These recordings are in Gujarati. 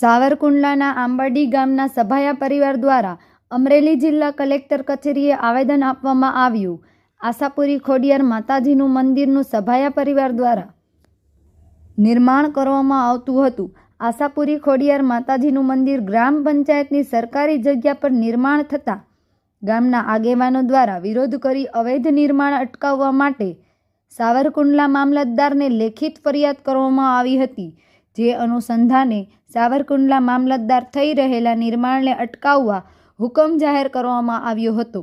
સાવરકુંડલાના આંબાડી ગામના સભાયા પરિવાર દ્વારા અમરેલી જિલ્લા કલેક્ટર કચેરીએ આવેદન આપવામાં આવ્યું. આશાપુરી ખોડિયાર માતાજીનું મંદિરનું સભાયા પરિવાર દ્વારા નિર્માણ કરવામાં આવતું હતું. આશાપુરી ખોડિયાર માતાજીનું મંદિર ગ્રામ પંચાયતની સરકારી જગ્યા પર નિર્માણ થતાં ગામના આગેવાનો દ્વારા વિરોધ કરી અવૈધ નિર્માણ અટકાવવા માટે સાવરકુંડલા મામલતદારને લેખિત ફરિયાદ કરવામાં આવી હતી. જે અનુસંધાને સાવરકુંડલા મામલતદાર થઈ રહેલા નિર્માણને અટકાવવા હુકમ જાહેર કરવામાં આવ્યો હતો,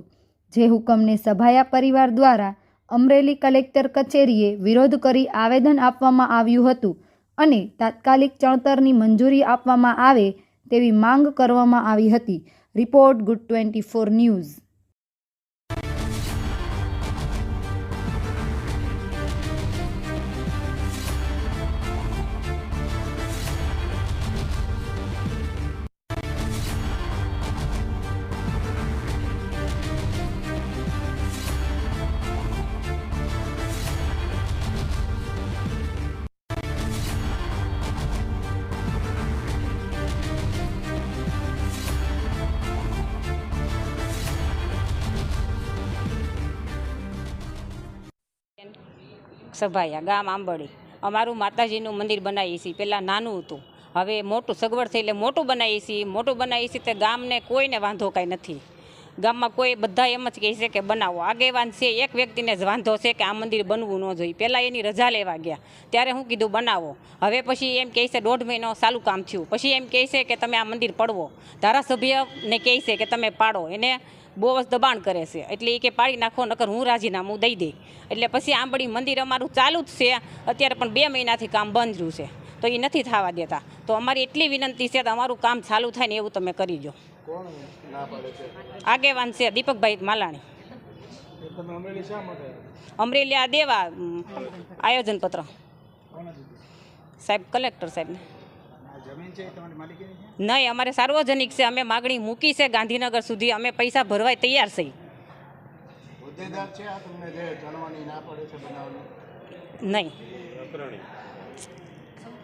જે હુકમને સભાયા પરિવાર દ્વારા અમરેલી કલેક્ટર કચેરીએ વિરોધ કરી આવેદન આપવામાં આવ્યું હતું અને તાત્કાલિક ચણતરની મંજૂરી આપવામાં આવે તેવી માંગ કરવામાં આવી હતી. Report good twenty four news. Sabhaya, ગામ આંબળી. અમારું માતાજીનું મંદિર બનાવીએ છીએ. પહેલાં નાનું હતું. હવે મોટું સગવડ થઈ એટલે મોટું બનાવીએ છીએ. મોટું બનાવીએ છીએ તે ગામને કોઈને વાંધો કાંઈ નથી. ગામમાં કોઈ બધા એમ જ કહે છે કે બનાવો. આગેવાન છે, એક વ્યક્તિને જ વાંધો છે કે આ મંદિર બનવું ન જોઈએ. પહેલાં એની રજા લેવા ગયા. ત્યારે હું કીધું બનાવો. હવે પછી એમ કહે છે, દોઢ મહિનો સાલું કામ થયું. પછી એમ કહે છે કે, તમે આ મંદિર પડવો. ધારાસભ્યને કહે છે કે, તમે પાડો. એને બહુ જ દબાણ કરે છે. એટલે એ કે, પાડી નાખો, નકર હું રાજીનામું દઈ દઈ એટલે પછી આંબળી મંદિર અમારું ચાલુ જ છે. અત્યારે પણ બે મહિનાથી કામ બંધ રહ્યું છે. તો એ નથી થવા દેતા. તો અમારી એટલી વિનંતી છે તો અમારું કામ ચાલુ થાય ને એવું તમે કરી દો. કોણ ના પાડે છે? આગેવાન છે દીપકભાઈ માલાણી. અમરેલી શા માટે અમરેલી આ દેવા આયોજન પત્ર. સાહેબ કલેક્ટર સાહેબને. આ જમીન છે એ તમારી માલિકીની છે? નહીં અમારે સાર્વજનિક છે અમે માગણી મૂકી છે ગાંધીનગર સુધી અમે પૈસા ભરવાય તૈયાર છીએ છે આ તમને જે જાણવાની ના પડે છે બનાવવાની? નહીં.